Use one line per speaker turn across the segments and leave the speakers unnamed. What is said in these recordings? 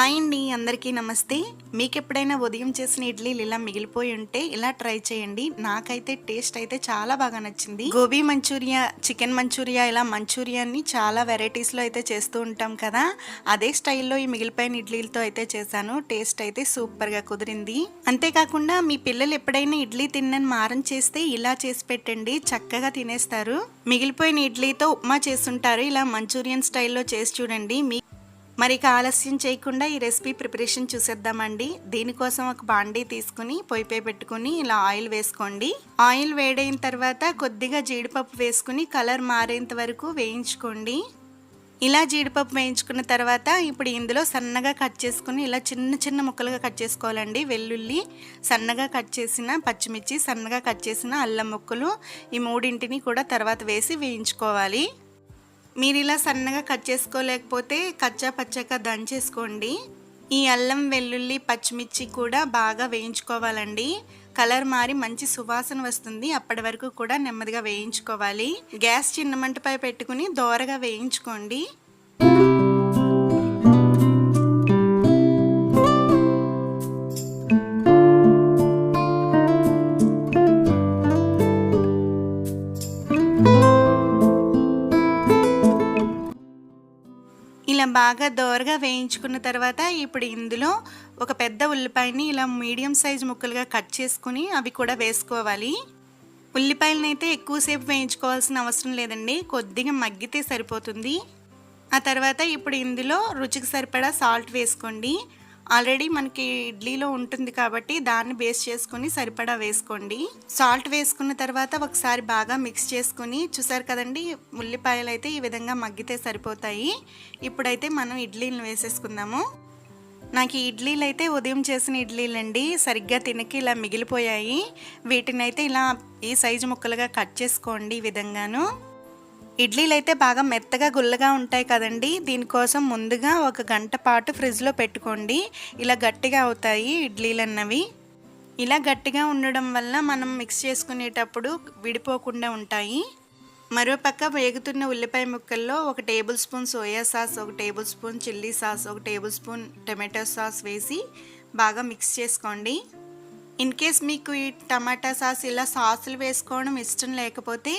Hi అండి అందరికీ నమస్తే. మీకు ఎప్పుడైనా ఉదయం చేసిన ఇడ్లీలు ఇలా మిగిలిపోయి ఉంటే ఇలా ట్రై చేయండి. నాకైతే టేస్ట్ అయితే చాలా బాగా నచ్చింది. గోబీ మంచూరియా చికెన్ మంచూరియా ఇలా మంచూరియాని చాలా వెరైటీస్లో అయితే చేస్తూ ఉంటాం కదా. అదే స్టైల్లో ఈ మిగిలిపోయిన ఇడ్లీలతో అయితే చేశాను. టేస్ట్ అయితే సూపర్గా కుదిరింది. అంతేకాకుండా మీ పిల్లలు ఎప్పుడైనా ఇడ్లీ తిన్నని మారం చేస్తే ఇలా చేసి పెట్టండి. చక్కగా తినేస్తారు. మిగిలిపోయిన ఇడ్లీతో ఉప్మా చేస్తుంటారు. ఇలా మంచూరియన్ స్టైల్లో చేసి చూడండి. మీ మరి ఇక ఆలస్యం చేయకుండా ఈ రెసిపీ ప్రిపరేషన్ చూసేద్దామండి. దీనికోసం ఒక బాండీ తీసుకుని పొయ్యిపై పెట్టుకుని ఇలా ఆయిల్ వేసుకోండి. ఆయిల్ వేడైన తర్వాత కొద్దిగా జీడిపప్పు వేసుకుని కలర్ మారేంత వరకు వేయించుకోండి. ఇలా జీడిపప్పు వేయించుకున్న తర్వాత ఇప్పుడు ఇందులో సన్నగా కట్ చేసుకుని ఇలా చిన్న చిన్న ముక్కలుగా కట్ చేసుకోవాలండి. వెల్లుల్లి సన్నగా కట్ చేసిన పచ్చిమిర్చి సన్నగా కట్ చేసిన అల్లం ముక్కలు ఈ మూడింటిని కూడా తర్వాత వేసి వేయించుకోవాలి. మీరు ఇలా సన్నగా కట్ చేసుకోలేకపోతే కచ్చా పచ్చగా దంచేసుకోండి. ఈ అల్లం వెల్లుల్లి పచ్చిమిర్చి కూడా బాగా వేయించుకోవాలండి. కలర్ మారి మంచి సువాసన వస్తుంది. అప్పటి వరకు కూడా నెమ్మదిగా వేయించుకోవాలి. గ్యాస్ చిన్న మంటపై పెట్టుకుని దోరగా వేయించుకోండి. బాగా దోరగా వేయించుకున్న తర్వాత ఇప్పుడు ఇందులో ఒక పెద్ద ఉల్లిపాయని ఇలా మీడియం సైజ్ ముక్కలుగా కట్ చేసుకుని అవి కూడా వేసుకోవాలి. ఉల్లిపాయలను అయితే ఎక్కువసేపు వేయించుకోవాల్సిన అవసరం లేదండి. కొద్దిగా మగ్గితే సరిపోతుంది. ఆ తర్వాత ఇప్పుడు ఇందులో రుచికి సరిపడా సాల్ట్ వేసుకోండి. ఆల్రెడీ మనకి ఇడ్లీలో ఉంటుంది కాబట్టి దాన్ని బేస్ చేసుకుని సరిపడా వేసుకోండి. సాల్ట్ వేసుకున్న తర్వాత ఒకసారి బాగా మిక్స్ చేసుకుని చూసారు కదండి ఉల్లిపాయలు అయితే ఈ విధంగా మగ్గితే సరిపోతాయి. ఇప్పుడైతే మనం ఇడ్లీలను వేసేసుకుందాము. నాకు ఈ ఇడ్లీలు అయితే ఉదయం చేసిన ఇడ్లీలండి సరిగ్గా తినకి ఇలా మిగిలిపోయాయి. వీటిని అయితే ఇలా ఈ సైజు ముక్కలుగా కట్ చేసుకోండి ఈ విధంగాను. ఇడ్లీలు అయితే బాగా మెత్తగా గుల్లగా ఉంటాయి కదండి. దీనికోసం ముందుగా ఒక గంట పాటు ఫ్రిడ్జ్లో పెట్టుకోండి. ఇలా గట్టిగా అవుతాయి ఇడ్లీలు అన్నవి ఇలా గట్టిగా ఉండడం వల్ల మనం మిక్స్ చేసుకునేటప్పుడు విడిపోకుండా ఉంటాయి. మరోపక్క వేగుతున్న ఉల్లిపాయ ముక్కల్లో ఒక టేబుల్ స్పూన్ సోయా సాస్ ఒక టేబుల్ స్పూన్ చిల్లీ సాస్ ఒక టేబుల్ స్పూన్ టమాటో సాస్ వేసి బాగా మిక్స్ చేసుకోండి. ఇన్ కేస్ మీకు ఈ టమాటా సాస్ ఇలా సాసులు వేసుకోవడం ఇష్టం లేకపోతే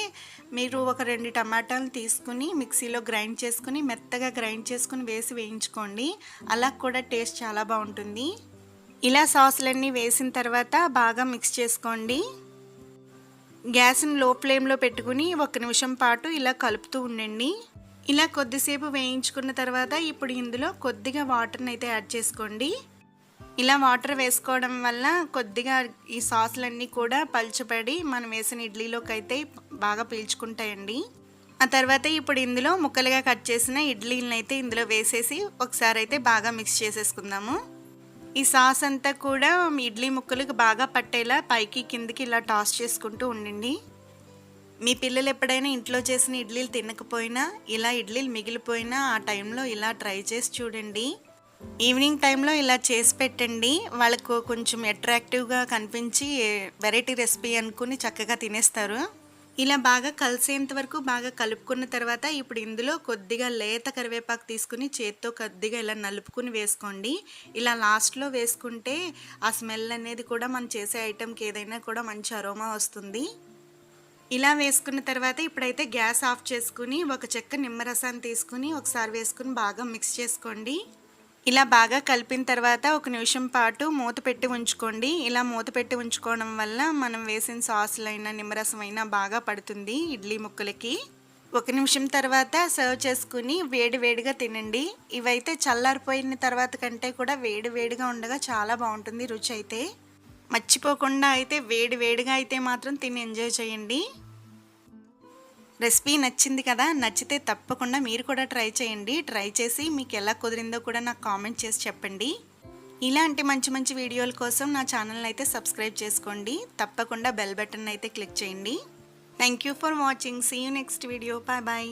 మీరు ఒక రెండు టమాటాలు తీసుకుని మిక్సీలో గ్రైండ్ చేసుకుని మెత్తగా గ్రైండ్ చేసుకుని వేసి వేయించుకోండి. అలా కూడా టేస్ట్ చాలా బాగుంటుంది. ఇలా సాసులన్నీ వేసిన తర్వాత బాగా మిక్స్ చేసుకోండి. గ్యాస్ని లో ఫ్లేమ్లో పెట్టుకుని ఒక నిమిషం పాటు ఇలా కలుపుతూ ఉండండి. ఇలా కొద్దిసేపు వేయించుకున్న తర్వాత ఇప్పుడు ఇందులో కొద్దిగా వాటర్ని అయితే యాడ్ చేసుకోండి. ఇలా వాటర్ వేసుకోవడం వల్ల కొద్దిగా ఈ సాసులన్నీ కూడా పలుచబడి మనం వేసిన ఇడ్లీలోకి అయితే బాగా పీల్చుకుంటాయండి. ఆ తర్వాత ఇప్పుడు ఇందులో ముక్కలుగా కట్ చేసిన ఇడ్లీలను అయితే ఇందులో వేసేసి ఒకసారి అయితే బాగా మిక్స్ చేసేసుకుందాము. ఈ సాస్ అంతా కూడా ఇడ్లీ ముక్కలకు బాగా పట్టేలా పైకి కిందికి ఇలా టాస్ చేసుకుంటూ ఉండండి. మీ పిల్లలు ఎప్పుడైనా ఇంట్లో చేసిన ఇడ్లీలు తినకపోయినా ఇలా ఇడ్లీలు మిగిలిపోయినా ఆ టైంలో ఇలా ట్రై చేసి చూడండి. ఈవినింగ్ టైంలో ఇలా చేసి పెట్టండి. వాళ్ళకు కొంచెం అట్రాక్టివ్గా కనిపించి వెరైటీ రెసిపీ అనుకుని చక్కగా తినేస్తారు. ఇలా బాగా కలిసేంత వరకు బాగా కలుపుకున్న తర్వాత ఇప్పుడు ఇందులో కొద్దిగా లేత కరివేపాకు తీసుకుని చేత్తో కొద్దిగా ఇలా నలుపుకుని వేసుకోండి. ఇలా లాస్ట్లో వేసుకుంటే ఆ స్మెల్ అనేది కూడా మనం చేసే ఐటెంకి ఏదైనా కూడా మంచి అరోమా వస్తుంది. ఇలా వేసుకున్న తర్వాత ఇప్పుడైతే గ్యాస్ ఆఫ్ చేసుకుని ఒక చెక్క నిమ్మరసాన్ని తీసుకుని ఒకసారి వేసుకుని బాగా మిక్స్ చేసుకోండి. ఇలా బాగా కలిపిన తర్వాత ఒక నిమిషం పాటు మూత పెట్టి ఉంచుకోండి. ఇలా మూత పెట్టి ఉంచుకోవడం వల్ల మనం వేసిన సాసులైనా నిమ్మరసం అయినా బాగా పడుతుంది ఇడ్లీ ముక్కలకి. ఒక నిమిషం తర్వాత సర్వ్ చేసుకుని వేడి వేడిగా తినండి. ఇవైతే చల్లారిపోయిన తర్వాత కంటే కూడా వేడి వేడిగా ఉండగా చాలా బాగుంటుంది రుచి అయితే. మర్చిపోకుండా అయితే వేడి వేడిగా అయితే మాత్రం తిని ఎంజాయ్ చేయండి. రెసిపీ నచ్చింది కదా నచ్చితే తప్పకుండా మీరు కూడా ట్రై చేయండి. ట్రై చేసి మీకు ఎలా కుదిరిందో కూడా నాకు కామెంట్ చేసి చెప్పండి. ఇలాంటి మంచి మంచి వీడియోల కోసం నా ఛానల్ని అయితే సబ్స్క్రైబ్ చేసుకోండి. తప్పకుండా బెల్ బటన్ అయితే క్లిక్ చేయండి. Thank you for watching see you next video bye bye